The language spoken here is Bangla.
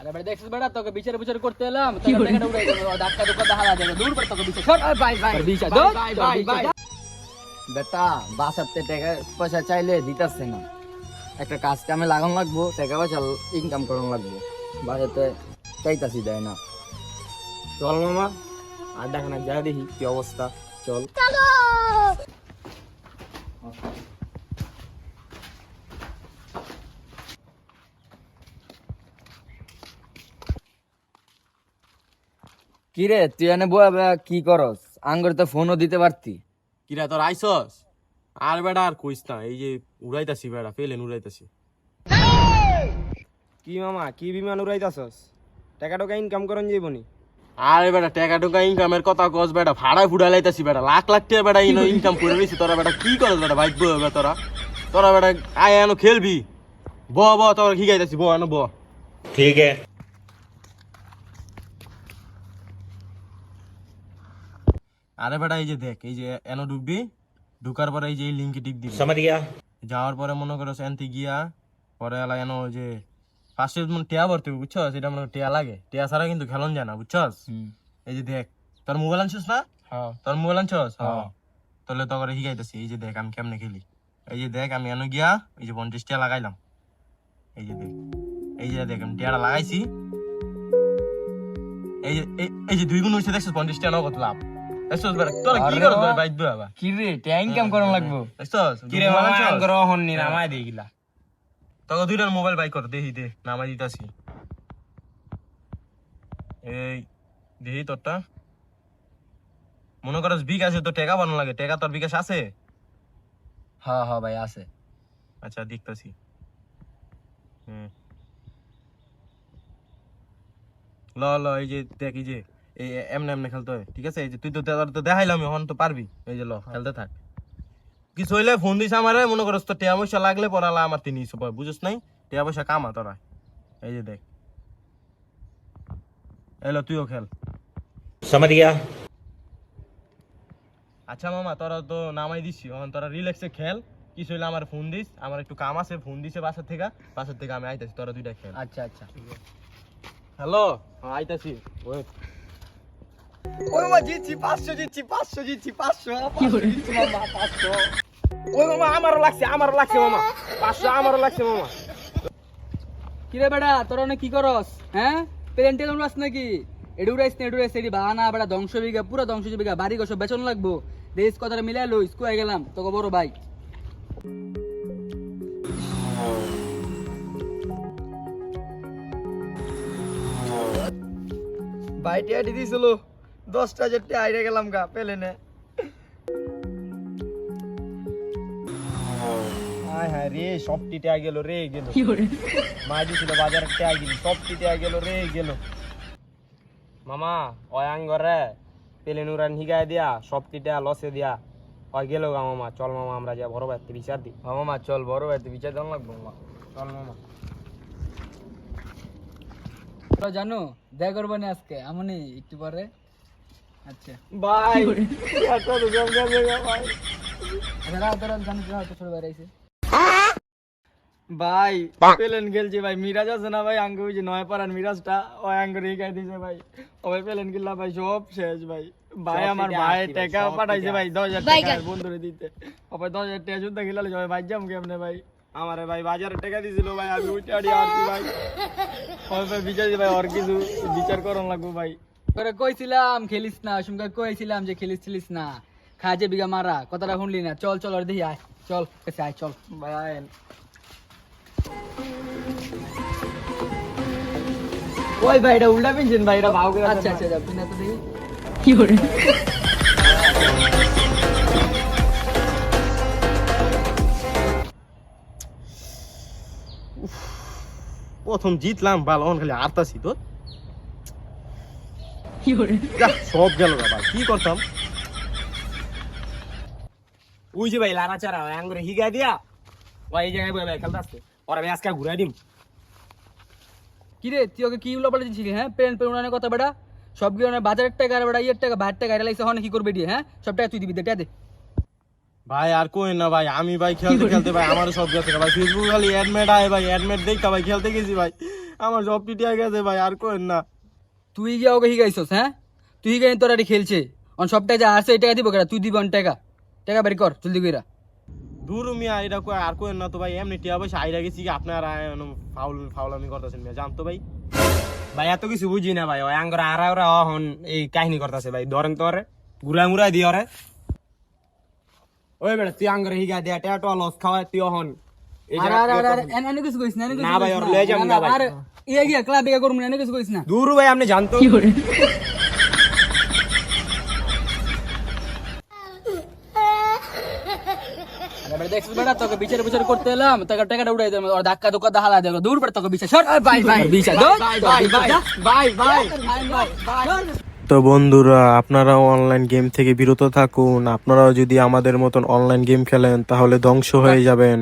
আরে বেটা দেখছিস বেটা তোকে বিচার বিচার করতে এলাম। তোকে টাকাটা উড়াই দেবো ধাক্কা দেখা যাবে দূর পর তোকে বিচার। সর ভাই ভাই। বিচার ভাই, ভাই, ভাই, ভাই। যা। বেটা বাসাতে টাকা পয়সা চাইলে দিতাছে না। একটা কাজ কামে লাগানো লাগবো টাকা পয়সা ইনকাম করানো লাগবো। বাসাতে চাইতাছি দেয় না। চল মামা আর দেখানা যা দেখি কি অবস্থা চল। কি রে তুই এনে বয়া কি করস? আঙ্গুর তো ফোনও দিতে পারতি। কিরা তোর আইসস? আর বেড়া আর কইস না এই যে উড়াইতাছি বেড়া পেলেন উড়াইতাছি। কি মামা কি বিমান উড়াইতাছস? টাকা টাকা ইনকাম করন যাইবনি আরে বেটা টাকা টাকা ইনকামের কথা কস বেটা ভাড়া ফুড়া লাইতাছি বেডা লাখ লাখ টাকা বেটা ইন ইনকাম করে নিছি তোরা বেটা কি করস বেটা ভাই বউ হবে তোরা? তোরা বেটা আয় এনো খেলবি। ব ব তোরা কি গাইতাছি ব এনো ব। ঠিক আছে। আরে বেটা এই যে দেখ এই যে এনো ডুববি ঢুকার পরে এই যে এই লিঙ্কে টিপ দিবি যাওয়ার পরে মনে করো এনতি গিয়া পরে এলা এনো যে ফার্স্টে মানে টিয়া ভরতে বুঝছ সেটা মানে টিয়া লাগে টিয়া ছাড়া কিন্তু খেলন যায় না বুঝছস এই যে দেখ তোর মোবাইল আনছিস না তোর মোবাইল আনছস তাহলে তো করে শিখাইতেছি এই যে দেখ আমি কেমনে খেলি এই যে দেখ আমি এনো গিয়া এই যে পঞ্চাশ টিয়া লাগাইলাম এই যে দেখ এই যে দেখ আমি টিয়াটা লাগাইছি এই যে এই যে দুই গুণ হয়েছে দেখছ পঞ্চাশ টিয়া নাও কত লাভ দেখছিস বেটা তোরা কি করছ বাহ। বাইক দুয়া কি রে টাকা ইনকাম করানো লাগবো? দেখছিস কিরে মোবাইল মামা আনছস? আঙ্গুর নামাই দেখিলা তোকে দুইটার মোবাইল বাই কর দেখি দে নামাই দিতাছি। এই দেখি তোরটা। মনে করস বিকাশে তো টেকা বানানো লাগে টেকা তোর বিকাশ আছে? হ্যাঁ হ্যাঁ ভাই আছে। আচ্ছা দেখতাছি। ল ল এই যে দেখ এই যে। এই এমনি এমনি খেলতে হয় ঠিক আছে? তুই তো তো দেখাইলাম এখন তো পারবি। এই যে ল খেলতে থাক। কিছু হইলে ফোন দিস মনে করস তো পয়সা লাগলে পড়ালা আমার তিনি নাই? পয়সা তোরা। এই যে দেখ। তুইও খেল। আচ্ছা মামা তোরা তো নামাই দিছি তোরা রিল্যাক্সে খেল। কিছু হইলে আমার ফোন দিস আমার একটু কাম আছে ফোন দিছে বাসার থেকে। বাসার থেকে আমি আইতাছি তোরা দুইটা খেল। আচ্ছা আচ্ছা। হ্যালো? হ্যাঁ, আইতাছি। ওয়েট। ওই মামা জিতছি পাঁচশো জিতছি পাঁচশো জিতছি পাঁচশো জিতছি মামা পাঁচশো। ওই মামা আমারও লাগছে আমারও লাগছে মামা। পাঁচশো আমারও লাগছে মামা। কিরে বেটা তোরা অনেক কি করস হ্যাঁ? প্লেন টেন উড়াস নাকি? এডু উড়াইস না এডু উড়াইস এডি বাহানা বেটা ধ্বংস বিঘা পুরো ধ্বংস বিঘা। বাড়ি গো সব বেচন লাগবো। দেশ কথাটা মিলাই লো স্কুলে গেলাম তোকে বড় ভাই। ভাই টিয়াটি দিছিল। দশটা টিয়া আইরে গেলাম গা পেলে নে। হায় হায় রে সব টিটে গেল রে গেল। মা দিছিল বাজার টিয়া গেল সব টিটে গেল রে গেল। মামা ওই আঙ্গরে পেলে নুরান হিগায় দিয়া সব টিটে লসে দিয়া। গেল গা মামা চল মামা আমরা যা বড় বিচার দি মামা চল বড় বিচার দেওয়া লাগবো মামা। চল মামা। জানো দেখা করব না আজকে আমনি একটু পরে। আচ্ছা। ভাই তো জম আচ্ছা রাও তোরা জানো তোরা তো ছোট বাইরে আইছে ভাই পেলেন খেলছে ভাই। মিরাজ আছে না ভাই? আঙ্গ যে নয় পাড়ার মিরাজটা ওই আঙ্গ রেখাই দিছে ভাই। ওই পেলেন গেলা ভাই সব শেষ ভাই। ভাই আমার ভাই টাকা পাঠাইছে ভাই দশ হাজার টাকা বন্ধুরে দিতে। ওই দশ হাজার টাকা যুদ্ধ খেলালে ভাই ভাই যাম কেমনে ভাই? আমারে ভাই বাজারে টাকা দিছিল ভাই আমি আড়ি আর কি ভাই। ওই ভাই বিচার ভাই আর কিছু বিচার করন লাগবো ভাই। তোরা কইছিলাম খেলিস না। সুমকা কইছিলাম যে খেলিস খেলিস না। খাজে বিঘা মারা কথাটা শুনলি না। চল চল আর দেখি আয়। চল কাছে আয় চল। ভাই ওই ভাই এটা উল্টা পিনছেন ভাই এটা ভাও করে আচ্ছা আচ্ছা যা পিনা তো দেখি প্রথম জিতলাম ভালো খালি আরতাছি তো যাহ, সব গেল বাবা কি করতাম? ওই যে ভাই লানা চারা আঙ্গুরে হিগা দিয়া ওই এই জায়গায় ভাই খেলতে আসছে ওরা ভাই আজকে ঘুরাই দিম। কি রে তুই ওকে কি উল্লা পাল্টা দিচ্ছিস হ্যাঁ? পেন পেন উড়ানোর কথা বেটা। সব গিয়ে বাজারের টাকা আর বেটা ইয়ের টাকা ভাইয়ের টাকা এটা লাগছে কি করবে দিয়ে হ্যাঁ? সব টাকা তুই দিবি দে দে। ভাই আর কই না ভাই আমি ভাই খেলতে খেলতে ভাই আমারও সব গেছে ভাই ফেসবুক খালি অ্যাডমেট আয় ভাই অ্যাডমেট দেখা ভাই খেলতে গেছি ভাই। আমার সব টিটিয়া গেছে ভাই আর কোয়েন না। তুই গিয়ে ওকে হিগাইছস হ্যাঁ? তুই গিয়ে তোর আরে খেলছে। অন সবটা যা আছে এই টাকা দিব কেরা তুই দিব অন টাকা। টাকা বের কর জলদি কইরা। দূর মিয়া এটা কয় আর কোয়েন না তো ভাই এমনি টিয়া পয়সা আইরা গেছি কি আপনার ফাউল ফাউলামি করতেছেন মিয়া জানতো ভাই? ভাই এত কিছু বুঝি না ভাই আঙ্গরা আরা ওরা হন এই কাহিনী করতেছে ভাই ধরেন তো ওরে ঘুরা মুরা দিয়ে ওরে। ওই বেটা তুই আঙ্গরে হিগা দেয়া টেটো লস খাওয়া তুই হন। এই আরে আরে আরে এনে কিছু কইছ না না ভাই, ওর লয়ে না না, ভাই। ইয়ে গিয়া ক্লাব বিয়া করব না কিছু না। দূর ভাই আপনি জানতো। দেখছিস বেটা তোকে বিচার বিচার করতে এলাম তোকে টাকাটা উড়াই দিলাম আর ধাক্কা ধোক্কা দেবো। দূর তোকে বিচার। সর তো বন্ধুরা আপনারাও অনলাইন গেম থেকে বিরত থাকুন। আপনারাও যদি আমাদের মতন অনলাইন গেম খেলেন তাহলে ধ্বংস হয়ে যাবেন।